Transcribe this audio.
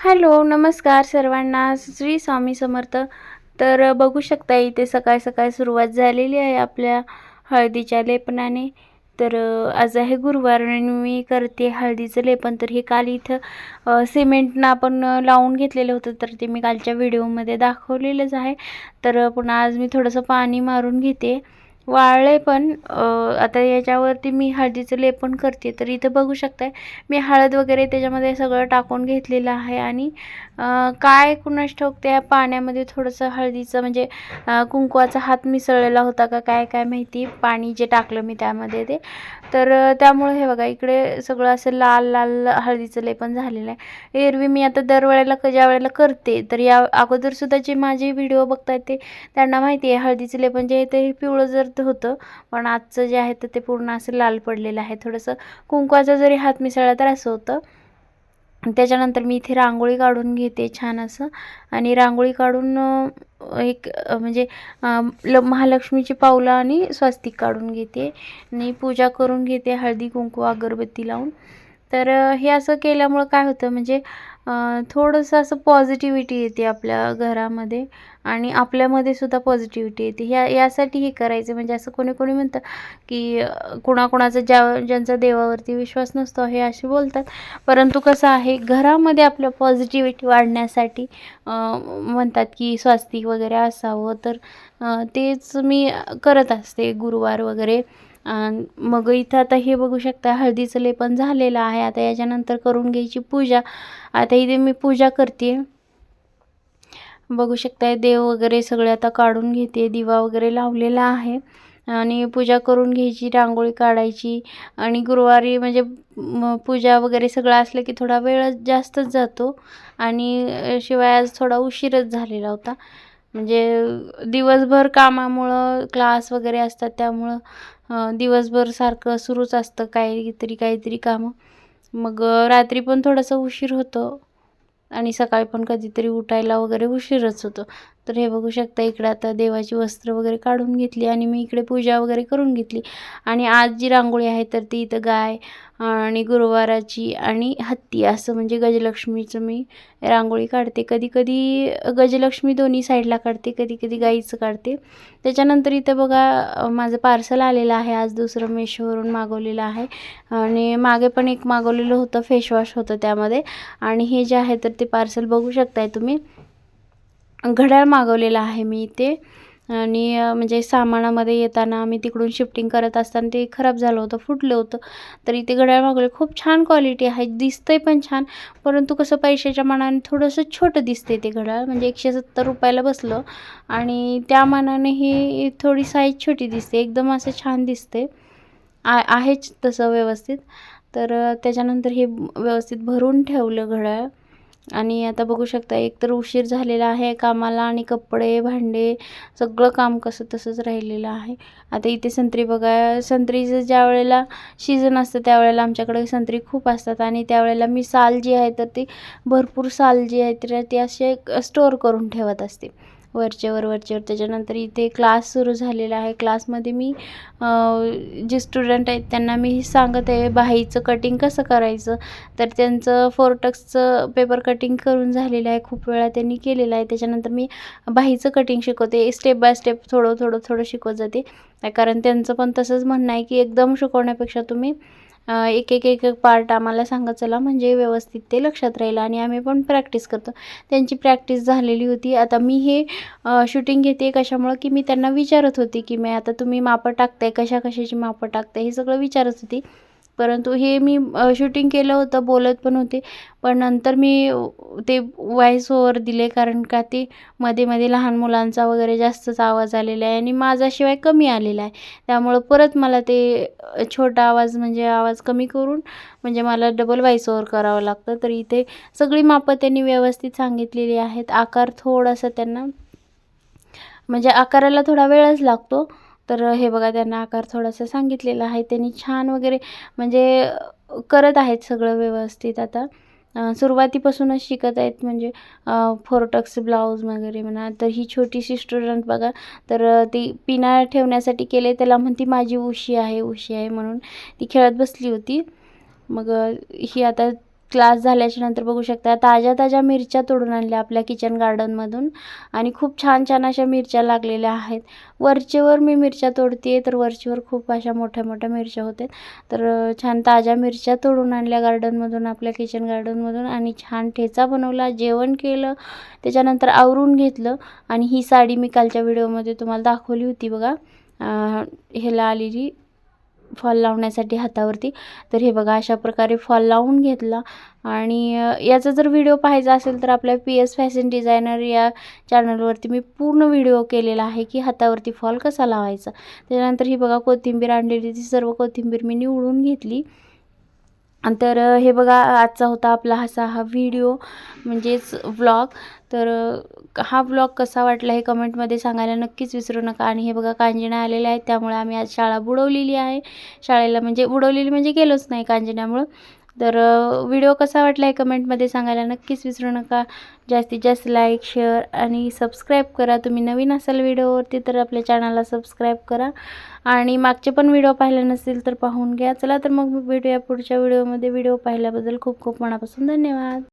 Hello नमस्कार सर्वांना. श्री स्वामी समर्थ. तर बघू शकता इथे सकाळ सकाळ सुरुवात झालेली आहे आपल्या हळदीच्या लेपनाने. तर आज आहे गुरुवार आणि मी करते हळदीचं लेपन. तर हे काल इथं सिमेंटनं आपण लावून घेतलेलं होतं. तर ते मी कालच्या व्हिडिओमध्ये दाखवलेलंच आहे. तर पुन्हा आज मी थोडंसं पाणी मारून घेते. वाळले पण आता याच्यावरती मी हळदीचं लेपन करते. तर इथं बघू शकताय मी हळद वगैरे त्याच्यामध्ये सगळं टाकून घेतलेलं आहे आणि काय कुणास ठोक त्या पाण्यामध्ये थोडंसं हळदीचं म्हणजे कुंकवाचा हात मिसळलेला होता का काय काय माहिती. पाणी जे टाकलं मी त्यामध्ये ते. तर त्यामुळे हे बघा इकडे सगळं असं लाल लाल हळदीचं लेपन झालेलं आहे. एरवी मी आता दरवेळेला क ज्या वेळेला करते तर या अगोदरसुद्धा जे माझे व्हिडिओ बघतायत ते त्यांना माहिती आहे हळदीचं लेपन जे आहे ते पिवळं जर होतं. पण आजचं जे आहे तर ते पूर्ण असं लाल पडलेलं आहे. थोडंसं कुंकवाचा जरी हात मिसळला तर असं होतं. त्याच्यानंतर मी इथे रांगोळी काढून घेते छान असं. आणि रांगोळी काढून एक म्हणजे ल महालक्ष्मीची पावलं आणि स्वस्तिक काढून घेते. आणि पूजा करून घेते हळदी कुंकू अगरबत्ती लावून. तर हे असं केल्यामुळं काय होतं म्हणजे थोडंसं असं पॉझिटिव्हिटी येते आपल्या घरामध्ये आणि आपल्यामध्ये सुद्धा पॉझिटिव्हिटी येते. ह्या यासाठी हे करायचं. म्हणजे असं कोणी कोणी म्हणतं की कुणाकुणाचा ज्या ज्यांचा देवावरती विश्वास नसतो हे असे बोलतात. परंतु कसं आहे घरामध्ये आपल्या पॉझिटिव्हिटी वाढण्यासाठी म्हणतात की स्वास्तिक वगैरे असावं. तर तेच मी करत असते गुरुवार वगैरे. मग इथं आता हे बघू शकता हळदीचं लेपन झालेलं आहे. आता याच्यानंतर करून घ्यायची पूजा. आता इथे मी पूजा करते. बघू शकताय देव वगैरे सगळे आता काढून घेते. दिवा वगैरे लावलेला आहे. आणि पूजा करून घ्यायची रांगोळी काढायची. आणि गुरुवारी म्हणजे पूजा वगैरे सगळं असलं की थोडा वेळ जास्तच जातो. आणि शिवाय आज थोडा उशीरच झालेला होता. म्हणजे दिवसभर कामामुळं क्लास वगैरे असतात त्यामुळं दिवसभर सारखं सुरूच असतं काहीतरी काहीतरी कामं. मग रात्री पण थोडासा उशीर होतो आणि सकाळी पण कधीतरी उठायला वगैरे उशीरच होतो. तर हे बघू शकता इकडे आता देवाची वस्त्र वगैरे काढून घेतली आणि मी इकडे पूजा वगैरे करून घेतली. आणि आज जी रांगोळी आहे तर ती इथं गाय आणि गुरुवाराची आणि हत्ती असं म्हणजे गजलक्ष्मीचं मी रांगोळी काढते. कधी कधी गजलक्ष्मी दोन्ही साईडला काढते कधी कधी गाईचं काढते. त्याच्यानंतर इथं बघा माझं पार्सल आलेलं आहे. आज दुसरं मेशोवरून मागवलेलं आहे. आणि मागे पण एक मागवलेलं होतं फेसवॉश होतं त्यामध्ये. आणि हे जे आहे तर ते पार्सल बघू शकताय तुम्ही. घड्याळ मागवलेलं आहे मी इथे. आणि म्हणजे सामानामध्ये येताना आम्ही तिकडून शिफ्टिंग करत असताना ते खराब झालं होतं फुटलं होतं. तर इथे घड्याळ मागवले. खूप छान क्वालिटी आहे. दिसतंय पण छान. परंतु कसं पैशाच्या मानाने थोडंसं छोटं दिसते ते घड्याळ. म्हणजे एकशे सत्तर रुपयाला बसलं. आणि त्या मानाने ही थोडी साईज छोटी दिसते. एकदम असं छान दिसते आ आहेच तसं व्यवस्थित. तर त्याच्यानंतर हे व्यवस्थित भरून ठेवलं घड्याळ. आणि आता बघू शकता एकतर उशीर झालेला आहे कामाला आणि कपडे भांडे सगळं काम कसं तसंच राहिलेलं आहे. आता इथे संत्री बघा संत्रीचं ज्या वेळेला सीझन असतं त्यावेळेला आमच्याकडे संत्री खूप असतात. आणि त्यावेळेला मी साल जी आहे तर ती भरपूर साल जी आहे तर ती असे स्टोअर करून ठेवत असते. वरचेवर वरचेवर त्याच्यानंतर इथे क्लास सुरू झालेला आहे. क्लासमध्ये मी जे स्टुडंट आहेत त्यांना मी सांगत आहे बाहीचं कटिंग कसं करायचं? तर त्यांचं फोरटक्सचं पेपर कटिंग करून झालेलं आहे. खूप वेळा त्यांनी केलेलं आहे. त्याच्यानंतर मी बाहीचं कटिंग शिकवते. स्टेप बाय स्टेप थोडं थोडं थोडं शिकवत जाते. कारण त्यांचं पण तसंच म्हणणं आहे की एकदम शिकवण्यापेक्षा तुम्ही एक एक एक एक पार्ट आम्हाला सांगत चला म्हणजे व्यवस्थित ते लक्षात राहील आणि आम्ही पण प्रॅक्टिस करतो. त्यांची प्रॅक्टिस झालेली होती. आता मी हे शूटिंग घेते कशामुळं की मी त्यांना विचारत होते की मी आता तुम्ही मापं टाकताय कशा कशाची मापं टाकताय? हे सगळं विचारत होती. परंतु हे मी शूटिंग केलं होतं बोलत पण होते. पण नंतर मी ते व्हॉइस ओवर दिले कारण का ते मध्ये मध्ये लहान मुलांचा वगैरे जास्तच आवाज आलेला आहे आणि माझ्याशिवाय कमी आलेला आहे. त्यामुळं परत मला ते छोटा आवाज म्हणजे आवाज कमी करून म्हणजे मला डबल व्हॉइस ओवर करावं लागतं. तर इथे सगळी मापं त्यांनी व्यवस्थित सांगितलेली आहेत. आकार थोडासा त्यांना म्हणजे आकाराला थोडा वेळच लागतो. तर हे बघा त्यांना आकार थोडासा सांगितलेला आहे. त्यांनी छान वगैरे म्हणजे करत आहेत सगळं व्यवस्थित आता. सुरुवातीपासूनच शिकत आहेत म्हणजे फोरटक्स ब्लाऊज वगैरे म्हणा. तर ही छोटीशी स्टुडंट बघा. तर ती पिना ठेवण्यासाठी केले. त्याला म्हणती माझी उशी आहे उशी आहे म्हणून ती खेळत बसली होती. मग ही आता क्लास झाल्याच्यानंतर बघू शकता ताज्या ताज्या मिरच्या तोडून आणल्या आपल्या किचन गार्डनमधून आणि खूप छान छान अशा मिरच्या लागलेल्या आहेत. वरचेवर मी मिरच्या तोडते तर वरचेवर खूप अशा मोठ्या मोठ्या मिरच्या होत्या. तर छान ताज्या मिरच्या तोडून आणल्या गार्डनमधून आपल्या किचन गार्डनमधून आणि छान ठेचा बनवला जेवण केलं त्याच्यानंतर आवरून घेतलं. आणि ही साडी मी कालच्या व्हिडिओमध्ये तुम्हाला दाखवली होती बघा. ह्याला आलेली फॉल लावण्यासाठी हातावरती. तर हे बघा अशा प्रकारे फॉल लावून घेतला. आणि याचा जर व्हिडिओ पाहायचा असेल तर आपल्या पी एस फॅशन डिझायनर या चॅनलवरती मी पूर्ण व्हिडिओ केलेला आहे की हातावरती फॉल कसा लावायचा. त्याच्यानंतर ही बघा कोथिंबीर आणलेली ती सर्व कोथिंबीर मी निवडून घेतली. तर हे बघा आजचा होता आपला असा हा व्हिडिओ म्हणजेच व्लॉग. तर हा व्लॉग कसा वाटला हे कमेंटमध्ये सांगायला नक्कीच विसरू नका. आणि हे बघा कांजिण्या आलेल्या आहेत त्यामुळे आम्ही आज शाळा बुडवलेली आहे. शाळेला म्हणजे बुडवलेली म्हणजे गेलोच नाही कांजिण्यामुळं. तर व्हिडिओ कसा वाटला आहे कमेंटमध्ये सांगायला नक्कीच विसरू नका. जास्तीत जास्त लाईक शेअर आणि सबस्क्राईब करा. तुम्ही नवीन असाल व्हिडिओवरती तर आपल्या चॅनलला सबस्क्राईब करा. आणि मागचे पण व्हिडिओ पाहिले नसतील तर पाहून घ्या. चला तर मग भेटूया पुढच्या व्हिडिओमध्ये व्हिडिओ पाहिल्याबद्दल खूप खूप मनापासून धन्यवाद.